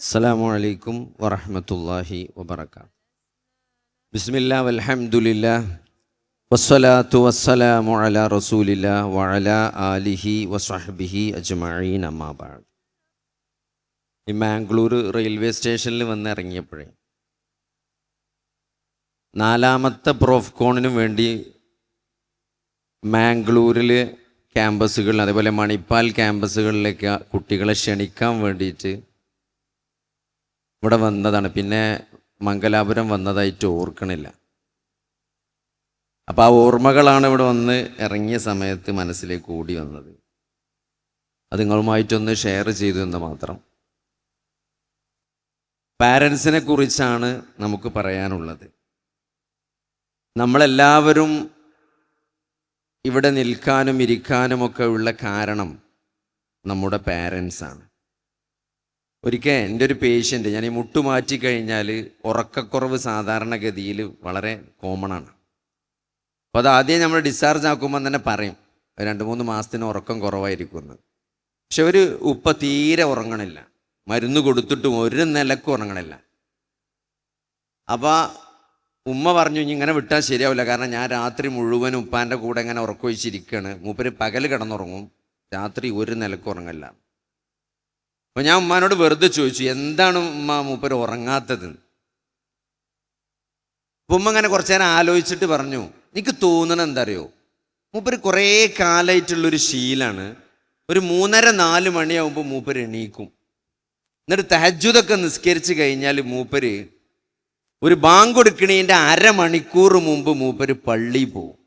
അസ്സലാമു അലൈക്കും വറഹമത്തല്ലാഹി വബർക്കാത്ത് ബിസ്മില്ലാ വൽഹംദുലില്ലാ വസ്സലാത്തു വസ്സലാമു അലാ റസൂലില്ലാ വഅല ആലിഹി വസഹ്ബിഹി അജ്മഈൻ അമ്മാ ബഅദ്. ഈ മാംഗ്ലൂർ റെയിൽവേ സ്റ്റേഷനിൽ വന്ന് ഇറങ്ങിയപ്പോഴേ നാലാമത്തെ പ്രോഫ്കോണിനു വേണ്ടി മാംഗ്ലൂരിൽ ക്യാമ്പസുകളിൽ അതേപോലെ മണിപ്പാൽ ക്യാമ്പസുകളിലേക്ക് കുട്ടികളെ ക്ഷണിക്കാൻ വേണ്ടിയിട്ട് ഇവിടെ വന്നതാണ്. പിന്നെ മംഗലാപുരം വന്നതായിട്ട് ഓർക്കണില്ല. അപ്പോൾ ആ ഓർമ്മകളാണ് ഇവിടെ വന്ന് ഇറങ്ങിയ സമയത്ത് മനസ്സിലേക്ക് ഓടി വന്നത്. അത് നിങ്ങളുമായിട്ടൊന്ന് ഷെയർ ചെയ്തു എന്ന് മാത്രം. പാരൻസിനെ കുറിച്ചാണ് നമുക്ക് പറയാനുള്ളത്. നമ്മളെല്ലാവരും ഇവിടെ നിൽക്കാനും ഇരിക്കാനും ഒക്കെ ഉള്ള കാരണം നമ്മുടെ പാരൻസാണ് ഒരിക്കൽ എന്റെ ഒരു പേഷ്യന്റ് ഞാൻ ഈ മുട്ട് മാറ്റി കഴിഞ്ഞാൽ ഉറക്കക്കുറവ് സാധാരണഗതിയിൽ വളരെ കോമൺ ആണ്. അപ്പോൾ അത് ആദ്യം നമ്മൾ ഡിസ്ചാർജ് ആക്കുമ്പോൾ തന്നെ പറയും രണ്ട് മൂന്ന് മാസത്തിന് ഉറക്കം കുറവായിരിക്കുമെന്ന് പക്ഷെ ഒരു ഉപ്പ തീരെ ഉറങ്ങണില്ല. മരുന്ന് കൊടുത്തിട്ടും ഒരു നിലക്കും ഉറങ്ങണില്ല. അപ്പോൾ ഉമ്മ പറഞ്ഞു ഇങ്ങനെ വിട്ടാൽ ശരിയാവില്ല. കാരണം ഞാൻ രാത്രി മുഴുവൻ ഉപ്പാന്റെ കൂടെ ഇങ്ങനെ ഉറക്കൊഴിച്ചിരിക്കുകയാണ് മൂപ്പര് പകൽ കിടന്നുറങ്ങും. രാത്രി ഒരു നിലക്കും ഉറങ്ങില്ല അപ്പോൾ ഞാൻ ഉമ്മാനോട് വെറുതെ ചോദിച്ചു എന്താണ് ഉമ്മ മൂപ്പർ ഉറങ്ങാത്തത്? ഉമ്മ അങ്ങനെ കുറച്ച് നേരം ആലോചിച്ചിട്ട് പറഞ്ഞു എനിക്ക് തോന്നണ എന്താ അറിയോ മൂപ്പര് കുറേ കാലമായിട്ടുള്ളൊരു ശീലാണ്. ഒരു മൂന്നര നാല് മണിയാവുമ്പോൾ മൂപ്പര് എണീക്കും. എന്നിട്ട് തഹജുദൊക്കെ നിസ്കരിച്ച് കഴിഞ്ഞാൽ മൂപ്പര് ഒരു ബാങ്ക് കൊടുക്കണേന്റെ അരമണിക്കൂർ മുമ്പ് മൂപ്പര് പള്ളിയിൽ പോവും.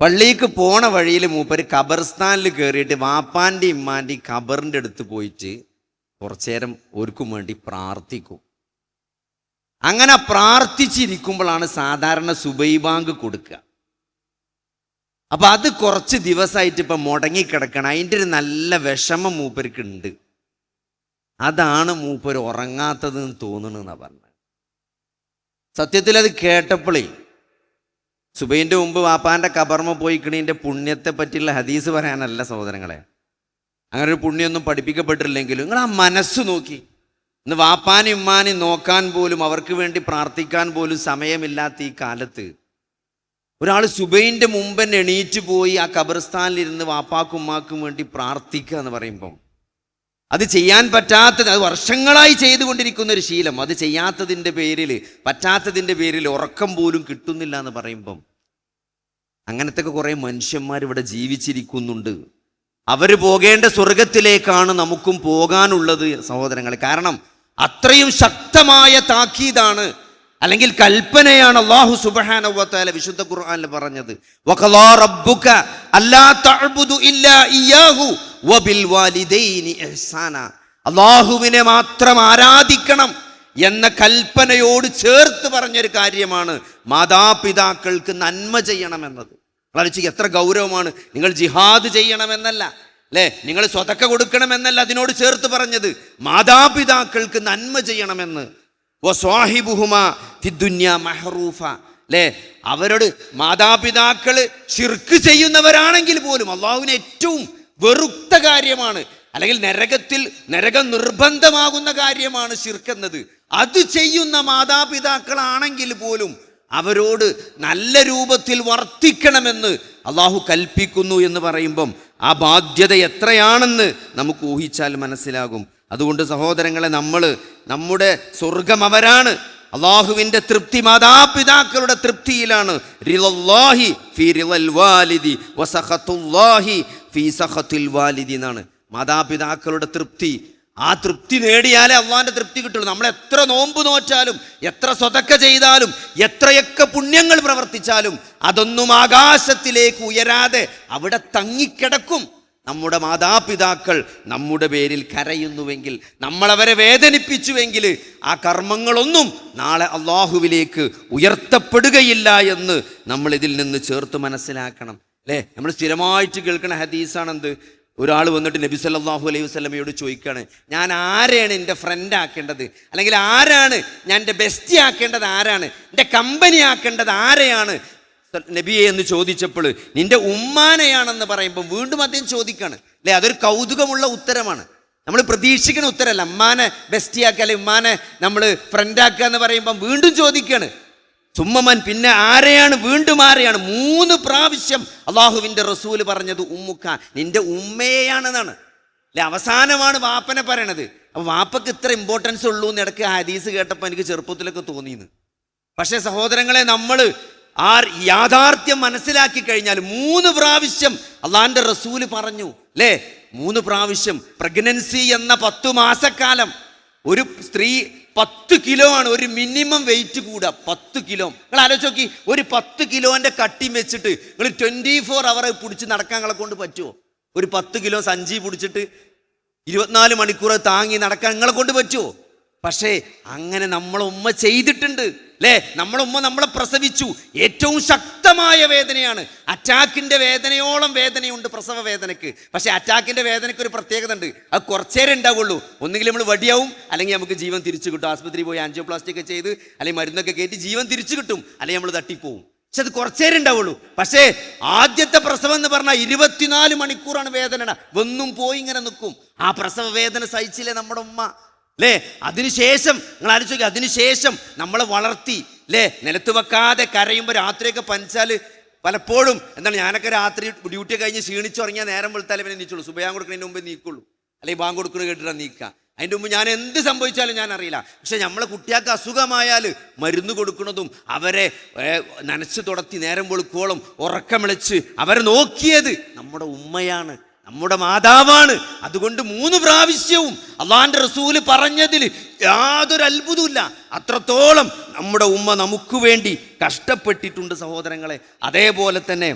പള്ളിക്ക് പോണ വഴിയിൽ മൂപ്പര് ഖബർസ്ഥാനിൽ കയറിയിട്ട് വാപ്പാന്റെ ഇമ്മാന്റെ ഖബറിന്റെ അടുത്ത് പോയിട്ട് കുറച്ചു നേരം ഒരുക്കും വേണ്ടി പ്രാർത്ഥിക്കും. അങ്ങനെ പ്രാർത്ഥിച്ചിരിക്കുമ്പോഴാണ് സാധാരണ സുബൈബാങ്ക് കൊടുക്കുക. അപ്പൊ അത് കുറച്ച് ദിവസമായിട്ട് ഇപ്പൊ മുടങ്ങിക്കിടക്കണം. അതിന്റെ ഒരു നല്ല വിഷമം മൂപ്പർക്ക് ഉണ്ട് അതാണ് മൂപ്പർ ഉറങ്ങാത്തതെന്ന് തോന്നണെന്നാ പറഞ്ഞത്. സത്യത്തിൽ അത് കേട്ടപ്പോഴേ സുബൈന്റെ മുമ്പ് വാപ്പാന്റെ കബർമ പോയിക്കണീന്റെ പുണ്യത്തെ പറ്റിയുള്ള ഹദീസ് പറയാനല്ല സഹോദരങ്ങളെ. അങ്ങനെ ഒരു പുണ്യമൊന്നും പഠിപ്പിക്കപ്പെട്ടില്ലെങ്കിലും നിങ്ങൾ ആ മനസ്സ് നോക്കി. ഇന്ന് വാപ്പാനും ഉമ്മാനും നോക്കാൻ പോലും അവർക്ക് വേണ്ടി പ്രാർത്ഥിക്കാൻ പോലും സമയമില്ലാത്ത ഈ കാലത്ത് ഒരാൾ സുബൈന്റെ മുമ്പ് തന്നെ എണീറ്റ് പോയി ആ കബർസ്ഥാനിലിരുന്ന് വാപ്പാക്കും ഉമ്മാക്കും വേണ്ടി പ്രാർത്ഥിക്കുക എന്ന് പറയുമ്പം അത് ചെയ്യാൻ പറ്റാത്തത് അത് വർഷങ്ങളായി ചെയ്തുകൊണ്ടിരിക്കുന്ന ഒരു ശീലം. അത് ചെയ്യാത്തതിന്റെ പേരിൽ പറ്റാത്തതിന്റെ പേരിൽ ഉറക്കം പോലും കിട്ടുന്നില്ല എന്ന് പറയുമ്പം അങ്ങനത്തെ കുറേ മനുഷ്യന്മാർ ഇവിടെ ജീവിച്ചിരിക്കുന്നുണ്ട്. അവർ പോകേണ്ട സ്വർഗത്തിലേക്കാണ് നമുക്കും പോകാനുള്ളത് സഹോദരങ്ങൾ കാരണം അത്രയും ശക്തമായ താക്കീതാണ് അല്ലെങ്കിൽ കൽപ്പനയാണ് അള്ളാഹു സുബഹാനവത്താല വിശുദ്ധ ഖുർആാനിൽ പറഞ്ഞത്. അള്ളാഹുവിനെ മാത്രം ആരാധിക്കണം എന്ന കൽപ്പനയോട് ചേർത്ത് പറഞ്ഞൊരു കാര്യമാണ് മാതാപിതാക്കൾക്ക് നന്മ ചെയ്യണമെന്നത്. വളരെ എത്ര ഗൗരവമാണ്. നിങ്ങൾ ജിഹാദ് ചെയ്യണമെന്നല്ല അല്ലേ? നിങ്ങൾ സ്വതക്ക കൊടുക്കണമെന്നല്ല അതിനോട് ചേർത്ത് പറഞ്ഞത്. മാതാപിതാക്കൾക്ക് നന്മ ചെയ്യണമെന്ന്. മഹറൂഫ അല്ലേ? അവരോട് മാതാപിതാക്കൾ ഷിർക്ക് ചെയ്യുന്നവരാണെങ്കിൽ പോലും അള്ളാഹുവിന് ഏറ്റവും വെറുത്ത കാര്യമാണ്. അല്ലെങ്കിൽ നരകത്തിൽ നരകം നിർബന്ധമാകുന്ന കാര്യമാണ് ഷിർക്കെന്നത് അത് ചെയ്യുന്ന മാതാപിതാക്കളാണെങ്കിൽ പോലും അവരോട് നല്ല രൂപത്തിൽ വർത്തിക്കണമെന്ന് അള്ളാഹു കൽപ്പിക്കുന്നു എന്ന് പറയുമ്പം ആ ബാധ്യത എത്രയാണെന്ന് നമുക്ക് ഊഹിച്ചാൽ മനസ്സിലാകും. അതുകൊണ്ട് സഹോദരങ്ങളെ നമ്മൾ നമ്മുടെ സ്വർഗം അവരാണ്. അള്ളാഹുവിന്റെ തൃപ്തി മാതാപിതാക്കളുടെ തൃപ്തിയിലാണ്. റിളല്ലാഹി ഫി വാലിദി സഖത്തിൽ വാലിദി എന്നാണ്. മാതാപിതാക്കളുടെ തൃപ്തി. ആ തൃപ്തി നേടിയാലേ അള്ളാന്റെ തൃപ്തി കിട്ടുള്ളൂ. നമ്മൾ എത്ര നോമ്പ് നോറ്റാലും എത്ര സ്വതക്ക ചെയ്താലും എത്രയൊക്കെ പുണ്യങ്ങൾ പ്രവർത്തിച്ചാലും അതൊന്നും ആകാശത്തിലേക്ക് ഉയരാതെ അവിടെ തങ്ങിക്കിടക്കും. നമ്മുടെ മാതാപിതാക്കൾ നമ്മുടെ പേരിൽ കരയുന്നുവെങ്കിൽ നമ്മളവരെ വേദനിപ്പിച്ചുവെങ്കിൽ ആ കർമ്മങ്ങളൊന്നും നാളെ അള്ളാഹുവിലേക്ക് ഉയർത്തപ്പെടുകയില്ല എന്ന് നമ്മൾ ഇതിൽ നിന്ന് ചേർത്ത് മനസ്സിലാക്കണം. അല്ലേ നമ്മൾ സ്ഥിരമായിട്ട് കേൾക്കുന്ന ഹദീസാണെന്ത്? ഒരാൾ വന്നിട്ട് നബി സല്ലാഹു അലൈഹി വസ്ലമയോട് ചോദിക്കുകയാണ് ഞാൻ ആരെയാണ് എന്റെ ഫ്രണ്ട് ആക്കേണ്ടത്? അല്ലെങ്കിൽ ആരാണ് ഞാൻ എന്റെ ബെസ്റ്റി ആക്കേണ്ടത് ആരാണ്? എന്റെ കമ്പനി ആക്കേണ്ടത് ആരെയാണ്? നബിയെ എന്ന് ചോദിച്ചപ്പോൾ നിന്റെ ഉമ്മാനെയാണെന്ന് പറയുമ്പോൾ വീണ്ടും അദ്ദേഹം ചോദിക്കുകയാണ് അല്ലേ അതൊരു കൗതുകമുള്ള ഉത്തരമാണ്. നമ്മൾ പ്രതീക്ഷിക്കുന്ന ഉത്തരമല്ല. ഉമ്മാനെ ബെസ്റ്റിയാക്കുക അല്ലെങ്കിൽ ഉമ്മാനെ നമ്മൾ ഫ്രണ്ടാക്കുക എന്ന് പറയുമ്പം വീണ്ടും ചോദിക്കുകയാണ് സുമ്മമൻ പിന്നെ ആരെയാണ്? വീണ്ടും ആരെയാണ്? മൂന്ന് പ്രാവശ്യം അള്ളാഹുവിന്റെ റസൂൽ പറഞ്ഞത് ഉമ്മുക്ക നിന്റെ ഉമ്മയെയാണെന്നാണ്. അല്ലെ അവസാനമാണ് വാപ്പനെ പറയണത്. അപ്പോൾ വാപ്പക്ക് ഇത്ര ഇമ്പോർട്ടൻസ് ഉള്ളൂ എന്ന് ഇടയ്ക്ക് ഹദീസ് കേട്ടപ്പോൾ എനിക്ക് ചെറുപ്പത്തിലൊക്കെ തോന്നിയെന്ന്. പക്ഷേ സഹോദരങ്ങളെ നമ്മൾ ആ യാഥാർത്ഥ്യം മനസ്സിലാക്കി കഴിഞ്ഞാൽ മൂന്ന് പ്രാവശ്യം അള്ളാഹിന്റെ റസൂൽ പറഞ്ഞു. അല്ലേ? മൂന്ന് പ്രാവശ്യം. പ്രഗ്നൻസി എന്ന പത്തു മാസക്കാലം ഒരു സ്ത്രീ പത്ത് കിലോ ആണ് ഒരു മിനിമം വെയിറ്റ് കൂടുക പത്ത് കിലോ. നിങ്ങൾ ആലോചിച്ച് നോക്കി ഒരു പത്ത് കിലോന്റെ കട്ടിയും വെച്ചിട്ട് നിങ്ങൾ ട്വന്റി ഫോർ അവർ പിടിച്ച് നടക്കാൻ കൊണ്ട് പറ്റുമോ ഒരു പത്ത് കിലോ സഞ്ചി പിടിച്ചിട്ട് ഇരുപത്തിനാല് മണിക്കൂർ താങ്ങി നടക്കാൻ നിങ്ങളെ കൊണ്ട് പറ്റുമോ പക്ഷേ അങ്ങനെ നമ്മളെ ഉമ്മ ചെയ്തിട്ടുണ്ട്. അല്ലേ നമ്മളെ ഉമ്മ നമ്മളെ പ്രസവിച്ചു. ഏറ്റവും ശക്തമായ വേദനയാണ്. അറ്റാക്കിന്റെ വേദനയോളം വേദനയുണ്ട് പ്രസവ വേദനയ്ക്ക് പക്ഷേ അറ്റാക്കിന്റെ വേദനയ്ക്ക് ഒരു പ്രത്യേകത ഉണ്ട് അത് കുറച്ചേരം ഉണ്ടാവുള്ളൂ. ഒന്നുകിൽ നമ്മൾ വടിയാവും അല്ലെങ്കിൽ നമുക്ക് ജീവൻ തിരിച്ചു കിട്ടും. ആസ്പത്രി പോയി ആൻജിയോപ്ലാസ്റ്റി ചെയ്ത് അല്ലെങ്കിൽ മരുന്നൊക്കെ കയറ്റി ജീവൻ തിരിച്ചു കിട്ടും. അല്ലെങ്കിൽ നമ്മൾ തട്ടിപ്പോവും. പക്ഷെ അത് കുറച്ചേരം ഉണ്ടാവുള്ളൂ. പക്ഷേ ആദ്യത്തെ പ്രസവം എന്ന് പറഞ്ഞാൽ ഇരുപത്തിനാല് മണിക്കൂറാണ് വേദന. വന്നും പോയി ഇങ്ങനെ നിൽക്കും. ആ പ്രസവ വേദന സഹിച്ചില്ലേ നമ്മുടെ ഉമ്മ? അല്ലേ അതിനുശേഷം നിങ്ങൾ ആലോചിക്കുക അതിനുശേഷം നമ്മളെ വളർത്തി അല്ലേ നിലത്ത് വെക്കാതെ കരയുമ്പോൾ രാത്രിയൊക്കെ പനിച്ചാൽ പലപ്പോഴും എന്താണ് ഞാനൊക്കെ രാത്രി ഡ്യൂട്ടി കഴിഞ്ഞ് ക്ഷീണിച്ചുറങ്ങിയാൽ നേരം വെളുത്താലേ പിന്നെ നീച്ചുള്ളൂ സുബയാൻ കൊടുക്കുന്നതിന് മുമ്പ് നീക്കുള്ളൂ അല്ലെങ്കിൽ ബാങ്ക് കൊടുക്കുന്നത് കേട്ടിട്ടാണ് നീക്കുക അതിന്റെ മുമ്പ് ഞാൻ എന്ത് സംഭവിച്ചാലും ഞാൻ അറിയില്ല. പക്ഷെ നമ്മളെ കുട്ടികൾക്ക് അസുഖമായാൽ മരുന്ന് കൊടുക്കുന്നതും അവരെ നനച്ച് തുടത്തി നേരം വെളുക്കോളം ഉറക്കമിളച്ച് അവരെ നോക്കിയത് നമ്മുടെ ഉമ്മയാണ്. നമ്മുടെ മാതാവാണ്. അതുകൊണ്ട് മൂന്ന് പ്രാവശ്യവും അള്ളാന്റെ റസൂൽ പറഞ്ഞതിൽ യാതൊരു അത്ഭുതമില്ല അത്രത്തോളം നമ്മുടെ ഉമ്മ നമുക്ക് വേണ്ടി കഷ്ടപ്പെട്ടിട്ടുണ്ട് സഹോദരങ്ങളെ. അതേപോലെ തന്നെ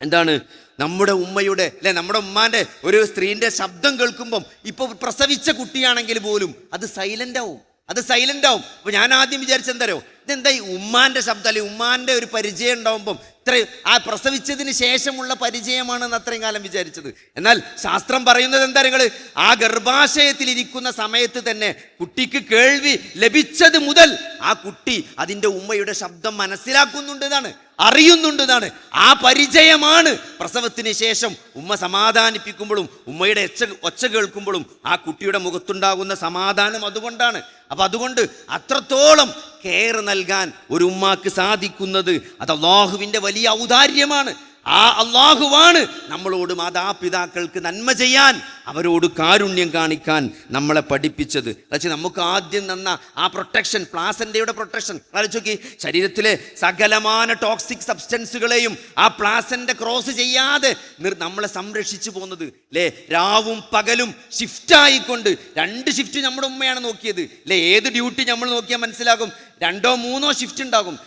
എന്താണ് നമ്മുടെ ഉമ്മയുടെ അല്ലെ നമ്മുടെ ഉമ്മാന്റെ ഒരു സ്ത്രീന്റെ ശബ്ദം കേൾക്കുമ്പം ഇപ്പോൾ പ്രസവിച്ച കുട്ടിയാണെങ്കിൽ പോലും അത് സൈലന്റ് ആവും. അത് സൈലന്റ് ആവും. അപ്പോൾ ഞാൻ ആദ്യം വിചാരിച്ച എന്താരോ ഇതെന്താ ഈ ഉമ്മാന്റെ ശബ്ദം? അല്ലെങ്കിൽ ഉമ്മാന്റെ ഒരു പരിചയം ഉണ്ടാവുമ്പം ഇത്രയും ആ പ്രസവിച്ചതിന് ശേഷമുള്ള പരിചയമാണെന്ന് അത്രയും കാലം വിചാരിച്ചത്. എന്നാൽ ശാസ്ത്രം പറയുന്നത് എന്താ നിങ്ങൾ ആ ഗർഭാശയത്തിൽ ഇരിക്കുന്ന സമയത്ത് തന്നെ കുട്ടിക്ക് കേൾവി ലഭിച്ചത് മുതൽ ആ കുട്ടി അതിന്റെ ഉമ്മയുടെ ശബ്ദം മനസ്സിലാക്കുന്നുണ്ട് എന്നാണ്. അറിയുന്നുണ്ട് എന്നാണ് ആ പരിചയമാണ് പ്രസവത്തിന് ശേഷം ഉമ്മ സമാധാനിപ്പിക്കുമ്പോഴും ഉമ്മയുടെ എച്ച ഒച്ച കേൾക്കുമ്പോഴും ആ കുട്ടിയുടെ മുഖത്തുണ്ടാകുന്ന സമാധാനം അതുകൊണ്ടാണ്. അപ്പം അതുകൊണ്ട് അത്രത്തോളം കെയർ നൽകാൻ ഒരു ഉമ്മാക്ക് സാധിക്കുന്നത് അത് അള്ളാഹുവിന്റെ വലിയ ഔദാര്യമാണ്. ആ അള്ളാഹുവാണ് നമ്മളോട് മാതാപിതാക്കൾക്ക് നന്മ ചെയ്യാൻ അവരോട് കാരുണ്യം കാണിക്കാൻ നമ്മളെ പഠിപ്പിച്ചത്. അതായത് നമുക്ക് ആദ്യം തന്ന ആ പ്രൊട്ടക്ഷൻ പ്ലാസന്റെയുടെ പ്രൊട്ടക്ഷൻ ആലോചിക്കി ശരീരത്തിലെ സകലമാന ടോക്സിക് സബ്സ്റ്റൻസുകളെയും ആ പ്ലാസന്റെ ക്രോസ് ചെയ്യാതെ നമ്മളെ സംരക്ഷിച്ചു പോകുന്നത്. അല്ലേ രാവും പകലും ഷിഫ്റ്റായിക്കൊണ്ട് രണ്ട് ഷിഫ്റ്റ് നമ്മുടെ ഉമ്മയാണ് നോക്കിയത്. അല്ലേ ഏത് ഡ്യൂട്ടി നമ്മൾ നോക്കിയാൽ മനസ്സിലാകും? രണ്ടോ മൂന്നോ ഷിഫ്റ്റ് ഉണ്ടാകും.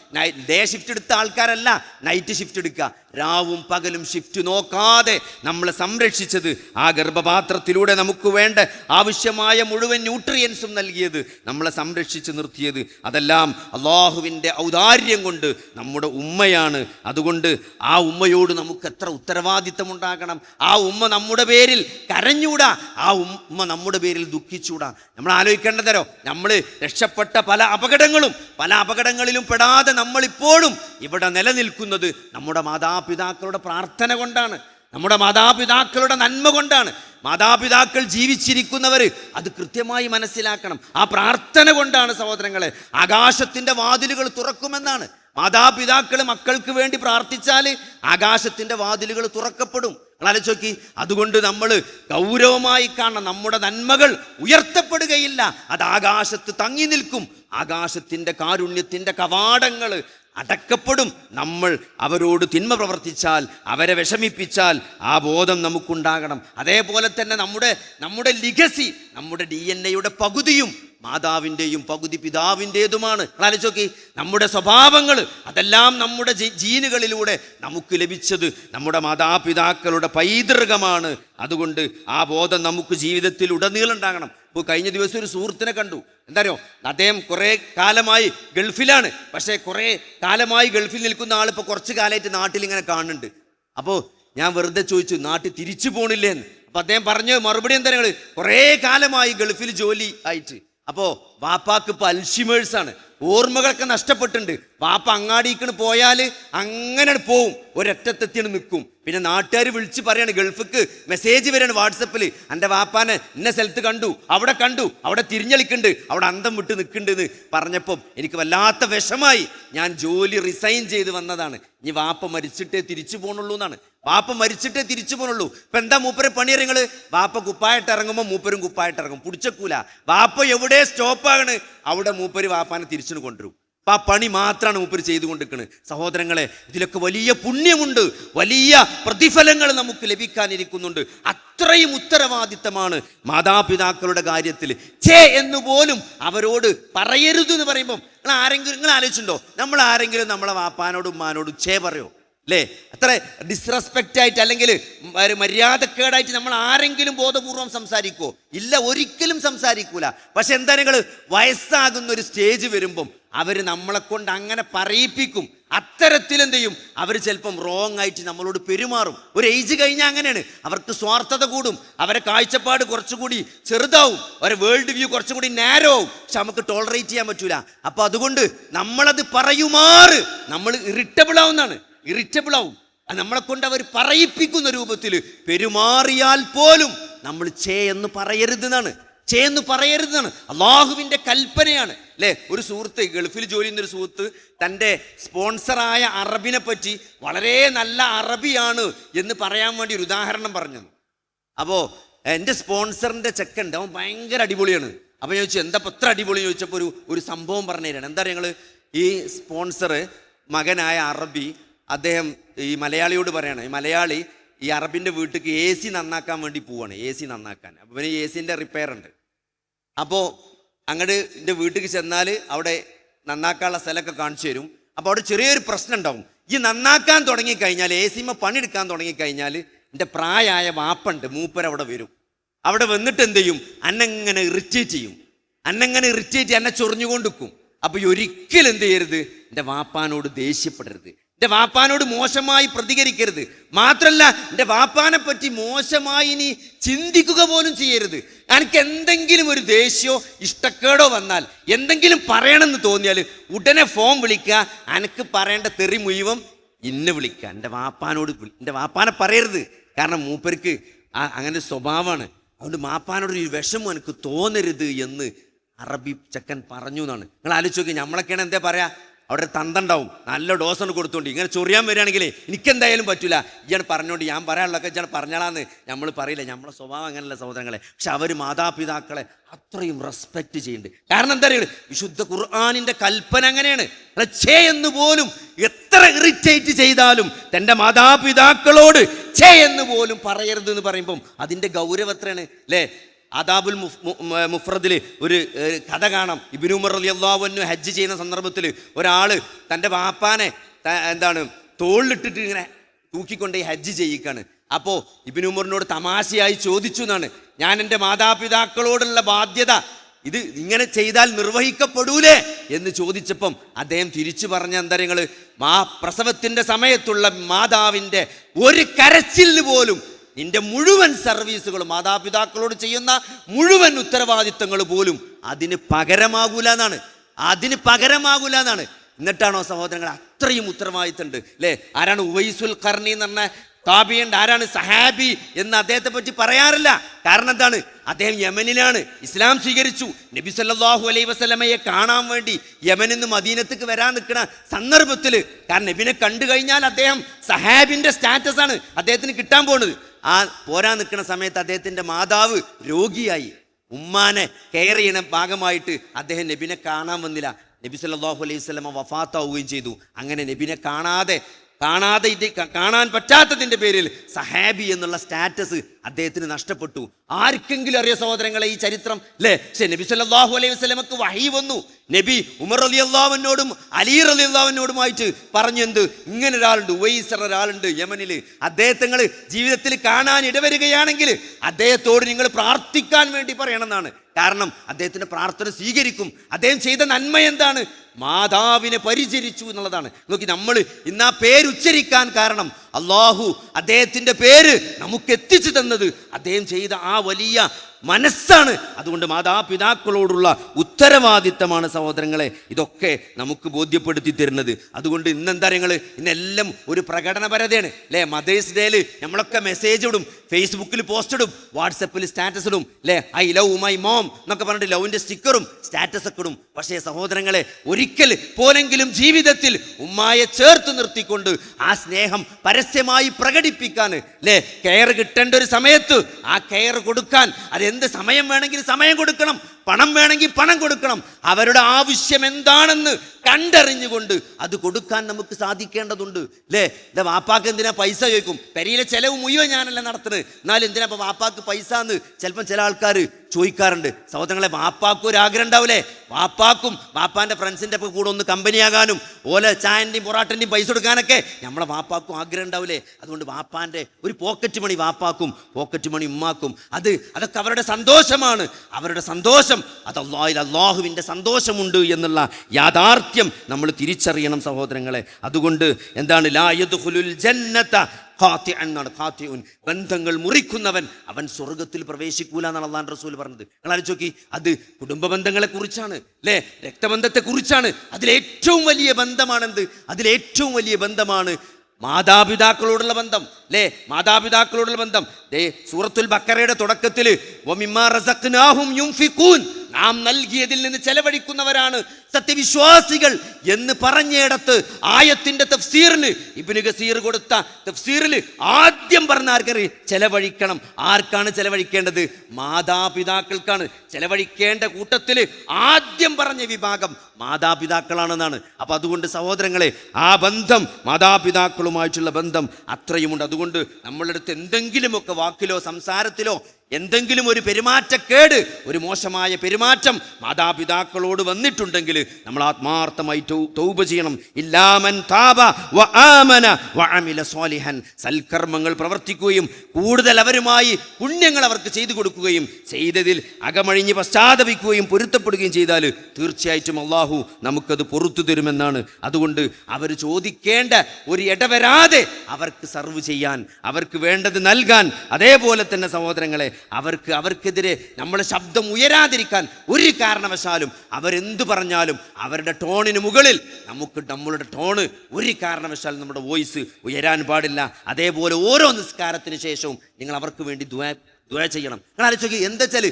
ഡേ ഷിഫ്റ്റ് എടുത്ത ആൾക്കാരല്ല നൈറ്റ് ഷിഫ്റ്റ് എടുക്കുക. പകലും ഷിഫ്റ്റ് നോക്കാതെ നമ്മളെ സംരക്ഷിച്ചത് ആ ഗർഭപാത്രത്തിലൂടെ നമുക്ക് വേണ്ട ആവശ്യമായ മുഴുവൻ ന്യൂട്രിയൻസും നൽകിയത് നമ്മളെ സംരക്ഷിച്ച് നിർത്തിയത്. അതെല്ലാം അള്ളാഹുവിന്റെ ഔദാര്യം കൊണ്ട് നമ്മുടെ ഉമ്മയാണ്. അതുകൊണ്ട് ആ ഉമ്മയോട് നമുക്ക് എത്ര ഉത്തരവാദിത്തം ഉണ്ടാകണം ആ ഉമ്മ നമ്മുടെ പേരിൽ കരഞ്ഞൂടാ. ആ ഉമ്മ നമ്മുടെ പേരിൽ ദുഃഖിച്ചൂടാ. നമ്മൾ ആലോചിക്കേണ്ടതരോ? നമ്മൾ രക്ഷപ്പെട്ട പല അപകടങ്ങളും പല അപകടങ്ങളിലും പെടാതെ നമ്മളിപ്പോഴും ഇവിടെ നിലനിൽക്കുന്നത് നമ്മുടെ മാതാപിതാക്കളുടെ പ്രാർത്ഥന കൊണ്ടാണ്. നമ്മുടെ മാതാപിതാക്കളുടെ നന്മ കൊണ്ടാണ്. മാതാപിതാക്കൾ ജീവിച്ചിരിക്കുന്നവർ അത് കൃത്യമായി മനസ്സിലാക്കണം. ആ പ്രാർത്ഥന കൊണ്ടാണ് സഹോദരങ്ങളെ ആകാശത്തിന്റെ വാതിലുകൾ തുറക്കുമെന്നാണ്. മാതാപിതാക്കൾ മക്കൾക്ക് വേണ്ടി പ്രാർത്ഥിച്ചാൽ ആകാശത്തിന്റെ വാതിലുകൾ തുറക്കപ്പെടും. ആലോചിക്കി അതുകൊണ്ട് നമ്മൾ ഗൗരവമായി കാണണം. നമ്മുടെ നന്മകൾ ഉയർത്തപ്പെടുകയില്ല. അത് ആകാശത്ത് തങ്ങി നിൽക്കും. ആകാശത്തിന്റെ കാരുണ്യത്തിന്റെ കവാടങ്ങൾ അടക്കപ്പെടും. നമ്മൾ അവരോട് തിന്മ പ്രവർത്തിച്ചാൽ അവരെ വിഷമിപ്പിച്ചാൽ ആ ബോധം നമുക്കുണ്ടാകണം. അതേപോലെ തന്നെ നമ്മുടെ നമ്മുടെ ലിഗസി നമ്മുടെ ഡി എൻ എയുടെ പകുതിയും മാതാവിന്റെയും പകുതി പിതാവിന്റേതുമാണ് ആലോചിച്ചോക്കി നമ്മുടെ സ്വഭാവങ്ങൾ അതെല്ലാം നമ്മുടെ ജീനുകളിലൂടെ നമുക്ക് ലഭിച്ചത് നമ്മുടെ മാതാപിതാക്കളുടെ പൈതൃകമാണ്. അതുകൊണ്ട് ആ ബോധം നമുക്ക് ജീവിതത്തിൽ ഉടനീളം ഉണ്ടാകണം. ഇപ്പോൾ കഴിഞ്ഞ ദിവസം ഒരു സുഹൃത്തിനെ കണ്ടു. എന്താ അദ്ദേഹം കുറേ കാലമായി ഗൾഫിലാണ്. പക്ഷേ കുറേ കാലമായി ഗൾഫിൽ നിൽക്കുന്ന ആൾ കുറച്ച് കാലമായിട്ട് നാട്ടിൽ ഇങ്ങനെ കാണുന്നുണ്ട്. അപ്പോൾ ഞാൻ വെറുതെ ചോദിച്ചു നാട്ടിൽ തിരിച്ചു പോണില്ലേ എന്ന് അപ്പം അദ്ദേഹം പറഞ്ഞു മറുപടി എന്താ നിങ്ങൾ? കുറേ കാലമായി ഗൾഫിൽ ജോലി ആയിട്ട്. അപ്പോ വാപ്പാക്ക് ഇപ്പൊ അൽഷിമേഴ്സ് ആണ്. ഓർമ്മകളൊക്കെ നഷ്ടപ്പെട്ടിട്ടുണ്ട്. വാപ്പ അങ്ങാടിക്കണ് പോയാൽ അങ്ങനെ പോവും. ഒരറ്റത്തെത്തിയാണ് നിൽക്കും പിന്നെ നാട്ടുകാർ വിളിച്ച് പറയാണ് ഗൾഫിക്ക് മെസ്സേജ് വരാണ് വാട്സപ്പിൽ എന്റെ വാപ്പാനെ ഇന്ന സ്ഥലത്ത് കണ്ടു അവിടെ കണ്ടു അവിടെ തിരിഞ്ഞളിക്കുന്നുണ്ട് അവിടെ അന്തം വിട്ട് നിൽക്കുന്നുണ്ട് പറഞ്ഞപ്പം എനിക്ക് വല്ലാത്ത വിഷമായി. ഞാൻ ജോലി റിസൈൻ ചെയ്ത് വന്നതാണ്. ഇനി വാപ്പ മരിച്ചിട്ടേ തിരിച്ചു പോകണുള്ളൂ എന്നാണ് വാപ്പ മരിച്ചിട്ടേ തിരിച്ചു പോണുള്ളൂ. ഇപ്പൊ എന്താ മൂപ്പരെ പണിയറിങ്ങൾ വാപ്പ കുപ്പായിട്ട് ഇറങ്ങുമ്പോൾ മൂപ്പരും കുപ്പായിട്ട് ഇറങ്ങും. പിടിച്ചക്കൂല. വാപ്പ എവിടെ സ്റ്റോപ്പാകണ് അവിടെ മൂപ്പര് വാപ്പാനെ തിരിച്ചു കൊണ്ടുവരും. അപ്പൊ ആ പണി മാത്രമാണ് മൂപ്പര് ചെയ്തു ചെയ്തുകൊണ്ടിരിക്കുന്നത് സഹോദരങ്ങളെ ഇതിലൊക്കെ വലിയ പുണ്യമുണ്ട്. വലിയ പ്രതിഫലങ്ങൾ നമുക്ക് ലഭിക്കാനിരിക്കുന്നുണ്ട്. അത്രയും ഉത്തരവാദിത്തമാണ് മാതാപിതാക്കളുടെ കാര്യത്തിൽ. ചേ എന്ന് പോലും അവരോട് പറയരുത് എന്ന് പറയുമ്പോൾ നിങ്ങൾ ആരെങ്കിലും നിങ്ങൾ ആലോചിച്ചിട്ടുണ്ടോ നമ്മൾ ആരെങ്കിലും നമ്മളെ വാപ്പാനോടും ഉമ്മാനോടും ചേ പറയോ? അല്ലേ? അത്ര ഡിസ്റെസ്പെക്റ്റ് ആയിട്ട് അല്ലെങ്കിൽ മര്യാദക്കേടായിട്ട് നമ്മൾ ആരെങ്കിലും ബോധപൂർവം സംസാരിക്കുമോ ഇല്ല ഒരിക്കലും സംസാരിക്കൂല. പക്ഷെ എന്താ നിങ്ങൾ വയസ്സാകുന്ന ഒരു സ്റ്റേജ് വരുമ്പം അവർ നമ്മളെ കൊണ്ട് അങ്ങനെ പറയിപ്പിക്കും. അത്തരത്തിൽ എന്ത് ചെയ്യും? അവർ ചിലപ്പം റോങ് ആയിട്ട് നമ്മളോട് പെരുമാറും. ഒരു ഏജ് കഴിഞ്ഞാൽ അങ്ങനെയാണ്. അവർക്ക് സ്വാർത്ഥത കൂടും. അവരെ കാഴ്ചപ്പാട് കുറച്ചുകൂടി ചെറുതാവും. അവരെ വേൾഡ് വ്യൂ കുറച്ചുകൂടി നാരോ ആവും. പക്ഷെ നമുക്ക് ടോളറേറ്റ് ചെയ്യാൻ പറ്റൂല. അപ്പൊ അതുകൊണ്ട് നമ്മളത് പറയുമാറ്. നമ്മൾ ഇറിറ്റബിൾ ആവുന്നതാണ്. ഇറിറ്റബിൾ ആവും. നമ്മളെ കൊണ്ട് അവർ പറയിപ്പിക്കുന്ന രൂപത്തിൽ പെരുമാറിയാൽ പോലും നമ്മൾ ചേ എന്ന് പറയരുതെന്നാണ്. ചേ എന്ന് പറയരുതെന്നാണ്. അള്ളാഹുവിന്റെ കൽപ്പനയാണ്. അല്ലേ? ഒരു സുഹൃത്ത് ഗൾഫിൽ ജോലി ചെയ്യുന്ന ഒരു സുഹൃത്ത് തന്റെ സ്പോൺസറായ അറബിനെ പറ്റി വളരെ നല്ല അറബിയാണ് എന്ന് പറയാൻ വേണ്ടി ഒരു ഉദാഹരണം പറഞ്ഞു അപ്പോൾ എന്റെ സ്പോൺസറിന്റെ ചെക്കുണ്ട്. അവൻ ഭയങ്കര അടിപൊളിയാണ്. അപ്പോൾ ചോദിച്ചു എന്താ എത്ര അടിപൊളി? ചോദിച്ചപ്പോൾ ഒരു ഒരു സംഭവം പറഞ്ഞു തരാണ് എന്താ ഞങ്ങൾ ഈ സ്പോൺസർ മകനായ അറബി അദ്ദേഹം ഈ മലയാളിയോട് പറയാണ് ഈ മലയാളി ഈ അറബിന്റെ വീട്ടിലേക്ക് എ സി നന്നാക്കാൻ വേണ്ടി പോവാണ് എ സി നന്നാക്കാൻ. അപ്പോൾ പിന്നെ എ സിന്റെ റിപ്പയർ ഉണ്ട്. അപ്പോൾ അങ്ങോട്ട് എന്റെ വീട്ടിൽ ചെന്നാൽ അവിടെ നന്നാക്കാനുള്ള സ്ഥലമൊക്കെ കാണിച്ചു തരും. അപ്പോൾ അവിടെ ചെറിയൊരു പ്രശ്നം ഉണ്ടാവും. ഈ നന്നാക്കാൻ തുടങ്ങിക്കഴിഞ്ഞാൽ എ സിമ പണിയെടുക്കാൻ തുടങ്ങിക്കഴിഞ്ഞാൽ എന്റെ പ്രായമായ വാപ്പുണ്ട് മൂപ്പരവിടെ വരും. അവിടെ വന്നിട്ട് എന്ത് ചെയ്യും? അന്നെങ്ങനെ ഇറിറ്റേറ്റ് ചെയ്യും. അന്നെങ്ങനെ ഇറിറ്റേറ്റ് എന്നെ ചൊറിഞ്ഞുകൊണ്ട് നിൽക്കും അപ്പോൾ ഒരിക്കലും എന്ത് ചെയ്യരുത്? എന്റെ വാപ്പാനോട് ദേഷ്യപ്പെടരുത്. എന്റെ വാപ്പാനോട് മോശമായി പ്രതികരിക്കരുത്. മാത്രമല്ല എന്റെ വാപ്പാനെ പറ്റി മോശമായി ഇനി ചിന്തിക്കുക പോലും ചെയ്യരുത്. എനിക്ക് എന്തെങ്കിലും ഒരു ദേഷ്യമോ ഇഷ്ടക്കേടോ വന്നാൽ എന്തെങ്കിലും പറയണമെന്ന് തോന്നിയാൽ ഉടനെ ഫോൺ വിളിക്കുക. എനിക്ക് പറയേണ്ട തെറി മുഴുവൻ ഇന്നെ വിളിക്കുക. എന്റെ വാപ്പാനോട് എന്റെ വാപ്പാനെ പറയരുത്. കാരണം മൂപ്പർക്ക് അങ്ങനെ സ്വഭാവമാണ്. അതുകൊണ്ട് മാപ്പാനോട് ഒരു വിഷമം എനിക്ക് തോന്നരുത് എന്ന് അറബി ചക്കൻ പറഞ്ഞു എന്നാണ്. നിങ്ങൾ ആലോചിച്ച് നോക്കി നമ്മളൊക്കെയാണ് എന്താ പറയാ? അവിടെ തന്തണ്ടാവും. നല്ല ഡോസ് ആണ് കൊടുത്തോണ്ട്. ഇങ്ങനെ ചൊറിയാൻ വരികയാണെങ്കിൽ എനിക്കെന്തായാലും പറ്റില്ല ഇയാൾ പറഞ്ഞോണ്ട് ഞാൻ പറയാനുള്ളതൊക്കെ ഇയാൾ പറഞ്ഞാളാന്ന് നമ്മൾ പറയില്ല. നമ്മളെ സ്വഭാവം അങ്ങനെയല്ല സഹോദരങ്ങളെ. പക്ഷെ അവർ മാതാപിതാക്കളെ അത്രയും റെസ്പെക്റ്റ് ചെയ്യുന്നുണ്ട്. കാരണം എന്താ പറയുക വിശുദ്ധ ഖുർആാനിന്റെ കൽപ്പന അങ്ങനെയാണ്. ചേ എന്ന് പോലും എത്ര ഇറിറ്റേറ്റ് ചെയ്താലും തന്റെ മാതാപിതാക്കളോട് ചേ എന്ന് പോലും പറയരുത് എന്ന് പറയുമ്പം അതിന്റെ ഗൗരവം എത്രയാണ്? അല്ലേ? അദാബുൽ മുഫ്- മുഫ്രദിൽ ഒരു കഥ കാണാം. ഇബിനുമർ അലി അള്ളാഹുവിന് ഹജ്ജ് ചെയ്യുന്ന സന്ദർഭത്തിൽ ഒരാൾ തന്റെ വാപ്പാനെ എന്താണ് തോളിലിട്ടിട്ട് ഇങ്ങനെ തൂക്കിക്കൊണ്ട് ഈ ഹജ്ജ് ചെയ്യിക്കാണ്. അപ്പോൾ ഇബിനുമറിനോട് തമാശയായി ചോദിച്ചു എന്നാണ്. ഞാൻ എന്റെ മാതാപിതാക്കളോടുള്ള ബാധ്യത ഇത് ഇങ്ങനെ ചെയ്താൽ നിർവഹിക്കപ്പെടൂലേ എന്ന് ചോദിച്ചപ്പം അദ്ദേഹം തിരിച്ചു പറഞ്ഞ അന്തരങ്ങൾ മാ പ്രസവത്തിന്റെ സമയത്തുള്ള മാതാവിന്റെ ഒരു കരച്ചിലിന് പോലും നിന്റെ മുഴുവൻ സർവീസുകളും മാതാപിതാക്കളോട് ചെയ്യുന്ന മുഴുവൻ ഉത്തരവാദിത്തങ്ങൾ പോലും അതിന് പകരമാകൂല എന്നാണ്. അതിന് പകരമാകൂല എന്നാണ്. എന്നിട്ടാണോ സഹോദരങ്ങൾ അത്രയും ഉത്തരവാദിത്തമുണ്ട് അല്ലേ? ആരാണ് ഉവൈസുൽ കർണി എന്ന് പറഞ്ഞ താബിയുണ്ട് ആരാണ് സഹാബി എന്ന് അദ്ദേഹത്തെ പറ്റി പറയാറില്ല. കാരണം എന്താണ്? അദ്ദേഹം യമനിലാണ്. ഇസ്ലാം സ്വീകരിച്ചു. നബി സല്ലാഹു അലൈഹി വസ്ലമയെ കാണാൻ വേണ്ടി യമനിൽ നിന്ന് മദീനത്തേക്ക് വരാൻ നിൽക്കുന്ന സന്ദർഭത്തിൽ കാരണം നബിനെ കണ്ടു കഴിഞ്ഞാൽ അദ്ദേഹം സ്റ്റാറ്റസ് ആണ് അദ്ദേഹത്തിന് കിട്ടാൻ പോണത്. ആ പോരാൻ നിൽക്കുന്ന സമയത്ത് അദ്ദേഹത്തിന്റെ മാതാവ് രോഗിയായി. ഉമ്മാനെ കെയർ ചെയ്യണ ഭാഗമായിട്ട് അദ്ദേഹം നബിനെ കാണാൻ വന്നില്ല. നബി സല്ലാഹു അലൈഹി വസല്ലമ വഫാത്താവുകയും ചെയ്തു. അങ്ങനെ നബിനെ കാണാതെ കാണാതെ കാണാൻ പറ്റാത്തതിന്റെ പേരിൽ സഹാബി എന്നുള്ള സ്റ്റാറ്റസ് അദ്ദേഹത്തിന് നഷ്ടപ്പെട്ടു. ആർക്കെങ്കിലും അറിയ സഹോദരങ്ങളെ ഈ ചരിത്രം? അല്ലേ പക്ഷെ നബി സല്ലാഹു അലൈഹി വസ്ലമക്ക് വഹി വന്നു. നബി ഉമർ അലി അള്ളാഹുവിനോടും അലി അലി അള്ളാഹുവിനോടുമായിട്ട് പറഞ്ഞു എന്ത്? ഇങ്ങനെ ഒരാളുണ്ട് ഉവൈസർ ഒരാളുണ്ട് യമനിൽ അദ്ദേഹത്തെ ജീവിതത്തിൽ കാണാൻ ഇടവരികയാണെങ്കിൽ അദ്ദേഹത്തോട് നിങ്ങൾ പ്രാർത്ഥിക്കാൻ വേണ്ടി പറയണമെന്നാണ് കാരണം അദ്ദേഹത്തിന്റെ പ്രാർത്ഥന സ്വീകരിക്കും. അദ്ദേഹം ചെയ്ത നന്മ എന്താണ്? മാതാവിനെ പരിചരിച്ചു എന്നുള്ളതാണ്. നോക്കി നമ്മൾ ഇന്ന് ആ പേരുച്ചരിക്കാൻ കാരണം അള്ളാഹു അദ്ദേഹത്തിന്റെ പേര് നമുക്ക് എത്തിച്ചു തന്നത് അദ്ദേഹം ചെയ്ത ആ വലിയ മനസ്സാണ്. അതുകൊണ്ട് മാതാപിതാക്കളോടുള്ള ഉത്തരവാദിത്തമാണ് സഹോദരങ്ങളെ ഇതൊക്കെ നമുക്ക് ബോധ്യപ്പെടുത്തി തരുന്നത്. അതുകൊണ്ട് ഇന്നെന്താ നിങ്ങൾ ഇന്നെല്ലാം ഒരു പ്രകടനപരതയാണ്. അല്ലേ മദേഴ്സ് ഡേയിൽ നമ്മളൊക്കെ മെസ്സേജ് ഇടും ഫേസ്ബുക്കിൽ പോസ്റ്റ് ഇടും വാട്സപ്പിൽ സ്റ്റാറ്റസ് ഇടും. അല്ലേ ഐ ലവ് മൈ മോം എന്നൊക്കെ പറഞ്ഞിട്ട് ലവിന്റെ സ്റ്റിക്കറും സ്റ്റാറ്റസ് ഒക്കെ ഇടും. പക്ഷേ സഹോദരങ്ങളെ ഒരിക്കൽ പോലെങ്കിലും ജീവിതത്തിൽ ഉമ്മായെ ചേർത്ത് നിർത്തിക്കൊണ്ട് ആ സ്നേഹം പരസ്യമായി പ്രകടിപ്പിക്കാൻ അല്ലേ കെയർ കിട്ടേണ്ട ഒരു സമയത്ത് ആ കെയർ കൊടുക്കാൻ അതെന്ത് സമയം വേണമെങ്കിൽ സമയം കൊടുക്കണം. പണം വേണമെങ്കിൽ പണം കൊടുക്കണം. അവരുടെ ആവശ്യം എന്താണെന്ന് കണ്ടറിഞ്ഞുകൊണ്ട് അത് കൊടുക്കാൻ നമുക്ക് സാധിക്കേണ്ടതുണ്ട്. അല്ലേ എന്റെ വാപ്പാക്ക് എന്തിനാ പൈസ ചോദിക്കും? പെരിയിലെ ചിലവ് മുഴുവൻ ഞാനല്ല നടത്തുന്നത്. എന്നാലും എന്തിനാ ഇപ്പൊ വാപ്പാക്ക് പൈസ എന്ന് ചിലപ്പം ചില ആൾക്കാർ ചോദിക്കാറുണ്ട്. സഹോദരങ്ങളെ വാപ്പാക്കും ഒരു ആഗ്രഹം ഉണ്ടാവില്ലേ വാപ്പാക്കും വാപ്പാന്റെ ഫ്രണ്ട്സിന്റെ ഒക്കെ കൂടെ ഒന്ന് കമ്പനിയാകാനും ഓല ചായന്റെയും പൊറാട്ടന്റെയും പൈസ കൊടുക്കാനൊക്കെ നമ്മളെ വാപ്പാക്കും ആഗ്രഹം ഉണ്ടാവില്ലേ അതുകൊണ്ട് വാപ്പാന്റെ ഒരു പോക്കറ്റ് മണി വാപ്പാക്കും പോക്കറ്റ് മണി ഉമ്മാക്കും. അത് അതൊക്കെ അവരുടെ സന്തോഷമാണ്. അവരുടെ സന്തോഷം അത് അള്ളാഹിൽ അള്ളാഹുവിന്റെ സന്തോഷമുണ്ട് എന്നുള്ള യാഥാർത്ഥ്യം നമ്മൾ തിരിച്ചറിയണം സഹോദരങ്ങളെ. അതുകൊണ്ട് എന്താണ്? ലാ ജന്നത്ത ബന്ധങ്ങൾ മുറിക്കുന്നവൻ അവൻ സ്വർഗത്തിൽ പ്രവേശിക്കൂല എന്നാണ് അള്ളാൻ റസൂൽ പറഞ്ഞത്. നിങ്ങൾ ആലോചിച്ച് നോക്കി അത് കുടുംബ ബന്ധങ്ങളെ കുറിച്ചാണ് അല്ലേ? രക്തബന്ധത്തെ കുറിച്ചാണ് അതിലേറ്റവും വലിയ ബന്ധമാണെന്ത്? അതിലേറ്റവും വലിയ ബന്ധമാണ് മാതാപിതാക്കളോടുള്ള ബന്ധം അല്ലേ മാതാപിതാക്കളോടുള്ള ബന്ധം. ദേ സൂറത്തുൽ ബക്കറയുടെ തുടക്കത്തിൽ നാം നൽകിയതിൽ നിന്ന് ചെലവഴിക്കുന്നവരാണ് സത്യവിശ്വാസികൾ എന്ന് പറഞ്ഞിടത്ത് ആയത്തിന്റെ തഫ്സീറിന് ഇബിന് ഗസീർ കൊടുത്ത തഫ്സീറിൽ ആദ്യം പറഞ്ഞ ആർക്കറി ചെലവഴിക്കണം. ആർക്കാണ് ചെലവഴിക്കേണ്ടത്? മാതാപിതാക്കൾക്കാണ്. ചെലവഴിക്കേണ്ട കൂട്ടത്തിൽ ആദ്യം പറഞ്ഞ വിഭാഗം മാതാപിതാക്കളാണെന്നാണ്. അപ്പൊ അതുകൊണ്ട് സഹോദരങ്ങളെ ആ ബന്ധം മാതാപിതാക്കളുമായിട്ടുള്ള ബന്ധം അത്രയുമുണ്ട്. അതുകൊണ്ട് നമ്മളടുത്ത് എന്തെങ്കിലുമൊക്കെ വാക്കിലോ സംസാരത്തിലോ എന്തെങ്കിലും ഒരു പെരുമാറ്റക്കേട് ഒരു മോശമായ പെരുമാറ്റം മാതാപിതാക്കളോട് വന്നിട്ടുണ്ടെങ്കിൽ നമ്മൾ ആത്മാർത്ഥമായി തൗബ ചെയ്യണം. ഇല്ലാമൻ താപ വ ആമന വ അമില സ്വാലിഹൻ. സൽക്കർമ്മങ്ങൾ പ്രവർത്തിക്കുകയും കൂടുതൽ അവരുമായി പുണ്യങ്ങൾ അവർക്ക് ചെയ്തു കൊടുക്കുകയും ചെയ്തതിൽ അകമഴിഞ്ഞ് പശ്ചാത്തപിക്കുകയും പൊരുത്തപ്പെടുകയും ചെയ്താൽ തീർച്ചയായിട്ടും അള്ളാഹു നമുക്കത് പൊറത്തു തരുമെന്നാണ്. അതുകൊണ്ട് അവർ ചോദിക്കേണ്ട ഒരു ഇടവരാതെ അവർക്ക് സർവ് ചെയ്യാൻ അവർക്ക് വേണ്ടത് നൽകാൻ അതേപോലെ തന്നെ സഹോദരങ്ങളെ അവർക്ക് അവർക്കെതിരെ നമ്മൾ ശബ്ദം ഉയരാതിരിക്കാൻ ഒരു കാരണവശാലും അവരെന്ത് പറഞ്ഞാലും അവരുടെ ടോണിന് മുകളിൽ നമുക്ക് നമ്മളുടെ ടോണ് ഒരു കാരണവശാലും നമ്മുടെ വോയിസ് ഉയരാൻ പാടില്ല. അതേപോലെ ഓരോ നിസ്കാരത്തിന് ശേഷവും നിങ്ങൾ അവർക്ക് വേണ്ടി ദ്വാ ദ്വാ ചെയ്യണം. നിങ്ങൾ ആലോചിക്കുക എന്താ വെച്ചാൽ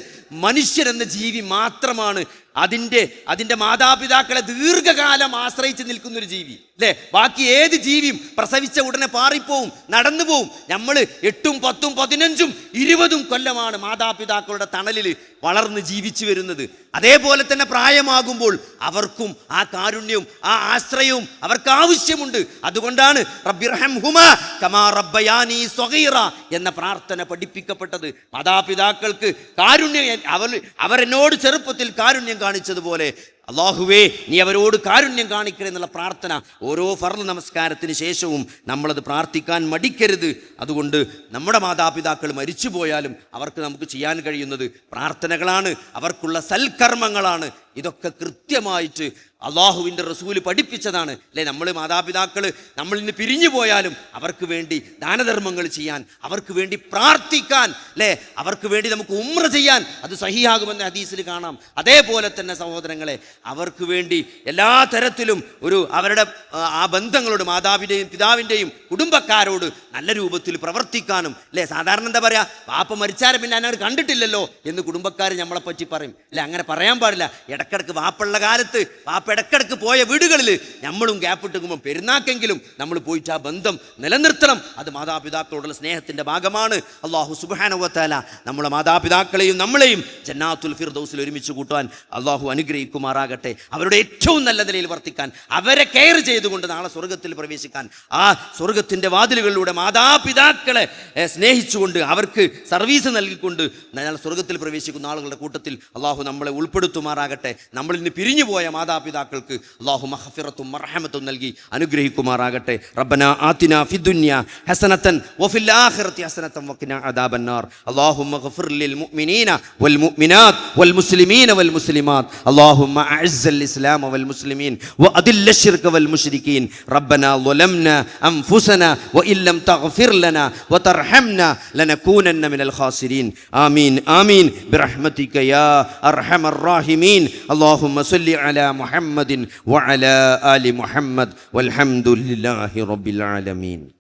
മനുഷ്യരെന്ന ജീവി മാത്രമാണ് അതിന്റെ അതിന്റെ മാതാപിതാക്കളെ ദീർഘകാലം ആശ്രയിച്ച് നിൽക്കുന്ന ഒരു ജീവി. അല്ലേ? ബാക്കി ഏത് ജീവിയും പ്രസവിച്ച ഉടനെ പാറിപ്പോവും നടന്നു പോവും. നമ്മൾ എട്ടും പത്തും പതിനഞ്ചും ഇരുപതും കൊല്ലമാണ് മാതാപിതാക്കളുടെ തണലിൽ വളർന്ന് ജീവിച്ചു വരുന്നത്. അതേപോലെ തന്നെ പ്രായമാകുമ്പോൾ അവർക്കും ആ കാരുണ്യവും ആ ആശ്രയവും അവർക്ക് ആവശ്യമുണ്ട്. അതുകൊണ്ടാണ് റബ്ബിർഹം ഹുമ കമാ റബ്ബയാനി സ്വഗീറ എന്ന പ്രാർത്ഥന പഠിപ്പിക്കപ്പെട്ടത്. മാതാപിതാക്കൾക്ക് കാരുണ്യം അവർ അവരെന്നോട് ചെറുപ്പത്തിൽ കാരുണ്യം കാണിച്ചതുപോലെ അള്ളാഹുവേ നീ അവരോട് കാരുണ്യം കാണിക്കുക എന്നുള്ള പ്രാർത്ഥന ഓരോ ഫർദ് നമസ്കാരത്തിന് ശേഷവും നമ്മളത് പ്രാർത്ഥിക്കാൻ മടിക്കരുത്. അതുകൊണ്ട് നമ്മുടെ മാതാപിതാക്കൾ മരിച്ചു പോയാലും അവർക്ക് നമുക്ക് ചെയ്യാൻ കഴിയുന്നത് പ്രാർത്ഥനകളാണ് അവർക്കുള്ള സൽക്കർമ്മങ്ങളാണ്. ഇതൊക്കെ കൃത്യമായിട്ട് അള്ളാഹുവിന്റെ റസൂൽ പഠിപ്പിച്ചതാണ്. അല്ലേ? നമ്മൾ മാതാപിതാക്കൾ നമ്മളിൽ നിന്ന് പിരിഞ്ഞു പോയാലും അവർക്ക് വേണ്ടി ദാനധർമ്മങ്ങൾ ചെയ്യാൻ അവർക്ക് വേണ്ടി പ്രാർത്ഥിക്കാൻ അല്ലേ? അവർക്ക് വേണ്ടി നമുക്ക് ഉമ്ര ചെയ്യാൻ അത് സഹിയാകുമെന്ന് ഹദീസിൽ കാണാം. അതേപോലെ തന്നെ സഹോദരങ്ങളെ അവർക്ക് വേണ്ടി എല്ലാ തരത്തിലും ഒരു അവരുടെ ആ, ബന്ധങ്ങളോട് മാതാവിന്റെയും പിതാവിന്റെയും കുടുംബക്കാരോട് നല്ല രൂപത്തിൽ പ്രവർത്തിക്കാനും അല്ലേ? സാധാരണ എന്താ പറയുക വാപ്പ മരിച്ചാലും പിന്നെ അങ്ങനെ കണ്ടിട്ടില്ലല്ലോ എന്ന് കുടുംബക്കാർ നമ്മളെപ്പറ്റി പറയും. അല്ലെ? അങ്ങനെ പറയാൻ പാടില്ല. ഇടക്കിടക്ക് വാപ്പുള്ള കാലത്ത് വാപ്പ ഇടക്കിടക്ക് പോയ വീടുകളിൽ നമ്മളും ഗ്യാപ്പ് ഇട്ടുമ്പോൾ പെരുന്നാക്കെങ്കിലും നമ്മൾ പോയിട്ട് ആ ബന്ധം നിലനിർത്തണം. അത് മാതാപിതാക്കളോടുള്ള സ്നേഹത്തിന്റെ ഭാഗമാണ്. അള്ളാഹു സുബാനവത്താല നമ്മളെ മാതാപിതാക്കളെയും നമ്മളെയും ജന്നാത്തുൽ ഫിർദൗസിൽ ഒരുമിച്ച് കൂട്ടുവാൻ അള്ളാഹു അനുഗ്രഹിക്കുമാറാകട്ടെ. ആകട്ടെ. അവരുടെ ഏറ്റവും നല്ല നിലയിൽ വർത്തിക്കാൻ അവരെ കെയർ ചെയ്തുകൊണ്ട് നാളെ സ്വർഗത്തിൽ പ്രവേശിക്കാൻ ആ സ്വർഗത്തിന്റെ വാതിലുകളിലൂടെ മാതാപിതാക്കളെ സ്നേഹിച്ചുകൊണ്ട് അവർക്ക് സർവീസ് നൽകിക്കൊണ്ട് നാളെ സ്വർഗത്തിൽ പ്രവേശിക്കുന്ന ആളുകളുടെ കൂട്ടത്തിൽ അള്ളാഹു നമ്മളെ ഉൾപ്പെടുത്തുമാറാകട്ടെ. നമ്മളിൽ നിന്ന് പിരിഞ്ഞു പോയ മാതാപിതാക്കൾക്ക് അള്ളാഹു മഹഫിറത്തും മർഹമത്തും നൽകി അനുഗ്രഹിക്കുമാറാകട്ടെ. റബ്ബന ആത്തിന ഫിദുന്യ ഹസനത്തൻ വഫിൽ ആഖിറത്തി ഹസനത്തൻ വഖിന അദാബന്നാർ. അള്ളാഹു ഗ്ഫിർ ലിൽ മുഅ്മിനീന വൽ മുഅ്മിനാത്ത് വൽ മുസ്ലിമീന വൽ മുസ്ലിമാത്ത് അല്ലാഹുമ്മ أعز الإسلام والمسلمين وأذل الشرك والمشركين. ربنا ظلمنا أنفسنا وإن لم تغفر لنا وترحمنا لنكونن من الخاسرين. آمين آمين. برحمتك يا أرحم الراحمين. اللهم صل على محمد وعلى آل محمد. والحمد لله رب العالمين.